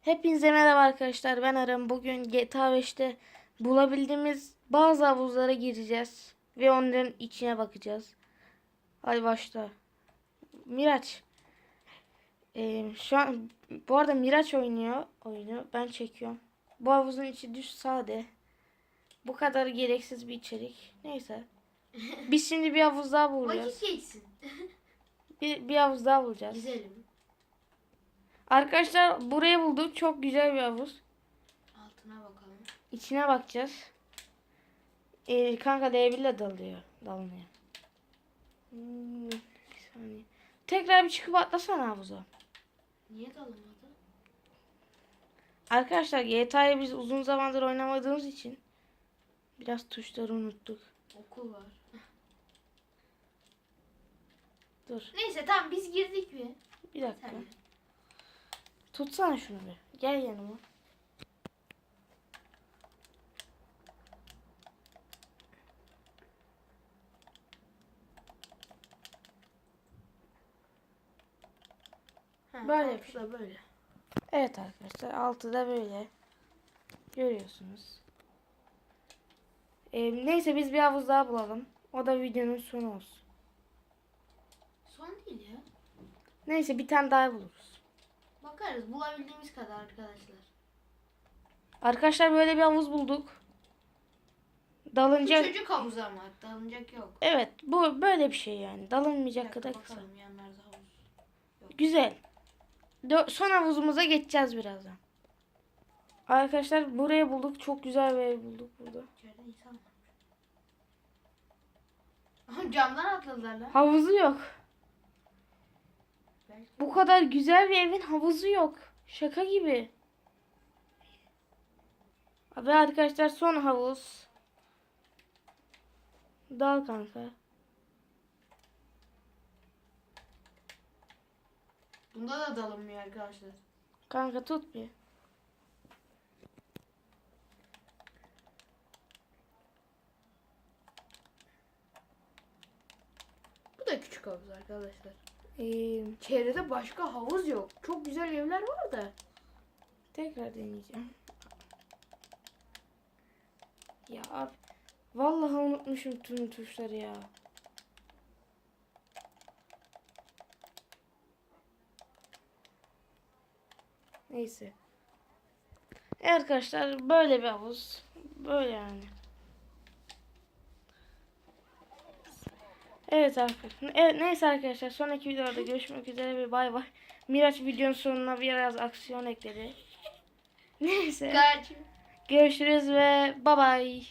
Hepinize merhaba arkadaşlar. Ben Aram. Bugün GTA 5'te bulabildiğimiz bazı havuzlara gireceğiz. Ve onların içine bakacağız. Hadi başla. Miraç. Ee, şu an bu arada Miraç oynuyor oyunu. Ben çekiyorum. Bu havuzun içi düz sade. Bu kadar gereksiz bir içerik. Neyse. Biz şimdi bir havuz daha bulacağız. Vakit geçsin. Bir, bir havuz daha bulacağız. Güzelim. Arkadaşlar burayı bulduk. Çok güzel bir havuz. Altına bakalım. İçine bakacağız. Ee, kanka D1 ile dalıyor. Dalmıyor. Hmm, bir saniye. Tekrar bir çıkıp atlasana havuza. Niye dalamadı? Arkadaşlar GTA'yı biz uzun zamandır oynamadığımız için biraz tuşları unuttuk. Okul var. Dur Neyse tamam biz girdik mi? bir dakika. Tabii. Tutsana şunu bir. Gel yanıma. Ha, Böyle bir şey. böyle. Evet arkadaşlar altı da böyle. Görüyorsunuz. Ee, neyse biz bir havuz daha bulalım. O da videonun sonu olsun. Son değil ya. Neyse bir tane daha buluruz. Bakarız bulabildiğimiz kadar arkadaşlar. Arkadaşlar böyle bir havuz bulduk. Bu Dalınca çocuk havuzu ama dalınacak yok. evet bu böyle bir şey yani. Dalınmayacak dakika kadar kısa. havuz. Güzel. Dö- son havuzumuza geçeceğiz birazdan. Arkadaşlar burayı bulduk. Çok güzel bir ev bulduk burada. İçeride insan var. Camdan atladılar lan. Havuzu yok. Bu kadar güzel bir evin havuzu yok. Şaka gibi. Ve arkadaşlar son havuz. Dal kanka. Bunda da dalınmıyor arkadaşlar. Kanka tut bir. Bu da küçük havuz arkadaşlar. Ee, Çevrede başka havuz yok. Çok güzel evler var da. tekrar deneyeceğim. Ya abi. Vallahi unutmuşum tüm tuşları ya. Neyse. Evet arkadaşlar böyle bir havuz. Böyle yani. Evet arkadaşlar. Evet, neyse arkadaşlar sonraki videoda görüşmek üzere ve bay bay. Miraç videonun sonuna biraz aksiyon ekledi. Neyse. Kaç. Görüşürüz ve bay bay.